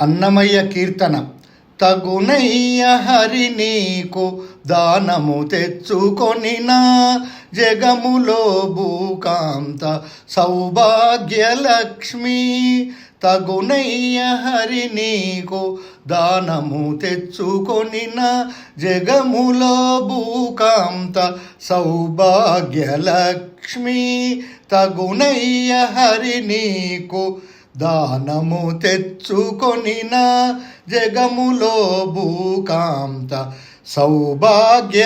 అన్నమయ్య కీర్తన. తగునయ్య హరి నీకు దానము తెచ్చుకొనినా జగములో భూకాంత సౌభాగ్యలక్ష్మి. తగునయ్య హరి నీకు దానము తెచ్చుకొనిన జగములో భూకాంత సౌభాగ్యలక్ష్మి. తగునయ్య హరి నీకు దానము తెచ్చుకొనిన జగములో భూకాంత సౌభాగ్యలక్ష్మి.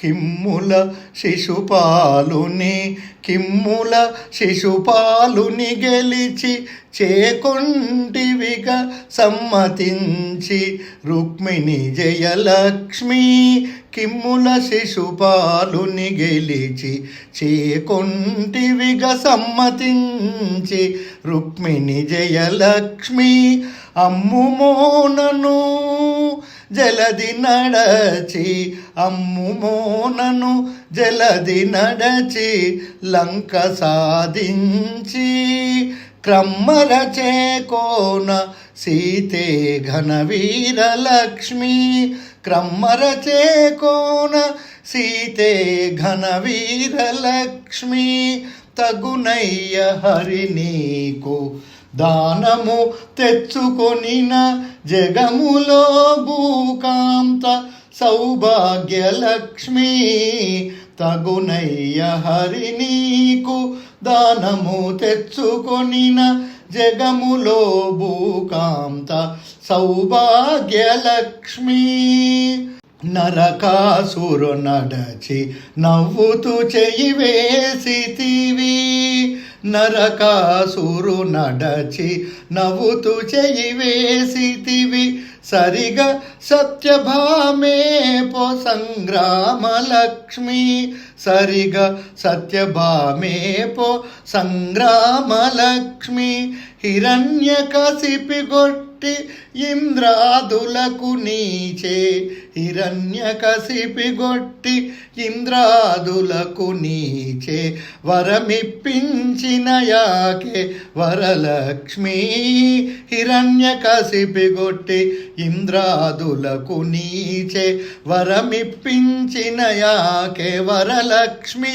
కిమ్ముల శిశుపాలుని కిమ్ముల శిశుపాలుని గెలిచి చేకొంటివిగా సమ్మతించి రుక్మిణి జయలక్ష్మి. కిమ్ముల శిశుపాలుని గెలిచి చేకొంటివిగా సమ్మతించి రుక్మిణి జయలక్ష్మి అమ్ము మోనను జలది నడచి అమ్ము మోనను జలది నడచి లంక సాధించి క్రమ్మర చేకోన సీతే ఘన వీరలక్ష్మి క్రమ్మర చేకోన సీతే ఘన వీరలక్ష్మి తగునయ్య హరి నీకు దానము తెచ్చుకొనిన జగములో భూకాంత సౌభాగ్యలక్ష్మి తగునయ్య హరి నీకు దానము తెచ్చుకొనిన జగములో భూకాంత సౌభాగ్యలక్ష్మి. నరకాసురు నడచి నవ్వుతూ చెయ్యి వేసితివి నరకాసురు నడచి నవ్వుతూ చెయ్యి వేసితివి సరిగా సత్యభామే పో సంగ్రామలక్ష్మి. సరిగా సత్యభామే పో సంగ్రామలక్ష్మి. హిరణ్య కసిపి గొట్టి ఇంద్రాదులకు నీచే. హిరణ్య కసిపి ఇంద్రాదులకు నీచే. వరమిప్పించిన యాకే వరలక్ష్మి. హిరణ్య కసిపి ఇంద్రాదులకు నీచే. వరమిప్పించిన యాకే వరలక్ష్మి.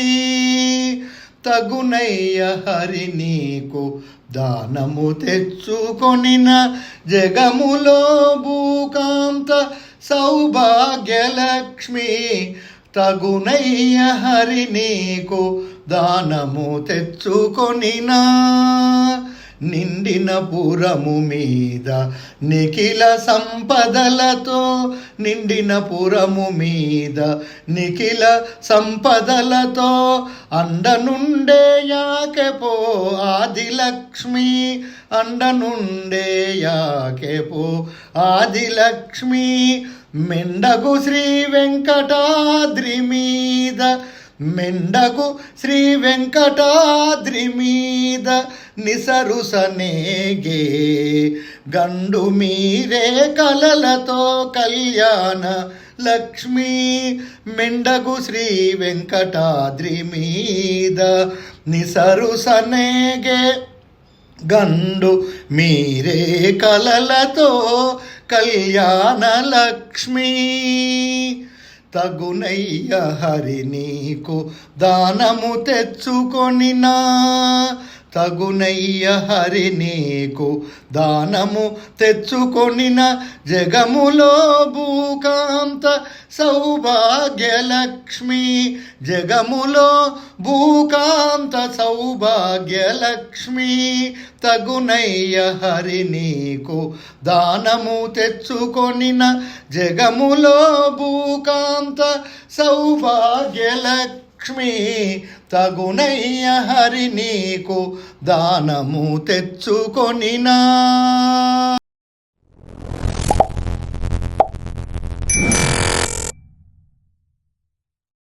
తగునయ్య హరి నీకు దానము తెచ్చుకొనిన జగములో భూకాంత సౌభాగ్యలక్ష్మి తగునయ్య హరి నీకు దానము తెచ్చుకొనినా. నిండిన పురము మీద నిఖిల సంపదలతో నిండిన పురము మీద నిఖిల సంపదలతో అండనుండే యాకెపో ఆదిలక్ష్మి అండనుండే యాకెపో ఆదిలక్ష్మి. మెండగు శ్రీ వెంకటాద్రి మీద మెండగు శ్రీ వెంకటాద్రి మీద నిసరుసనేగే. గండు మీరే కలలతో కళ్యాణ లక్ష్మి. మెండగు శ్రీ వెంకటాద్రి మీద నిసరుసనేగే. గండు మీరే కలలతో కళ్యాణ లక్ష్మి. తగునయ్య హరి నీకు దానము తెచ్చుకొనినా. తగునయ్య హరి నీకు దానము తెచ్చుకొనిన జగములో భూకాంత సౌభాగ్యలక్ష్మి. జగములో భూకాంత సౌభాగ్యలక్ష్మి. తగునయ్య హరి నీకు దానము తెచ్చుకొనిన జగములో భూకాంత సౌభాగ్యలక్ష్మి. లక్ష్మి తగునయ్య హరి నీకు దానము తెచ్చుకొనినా.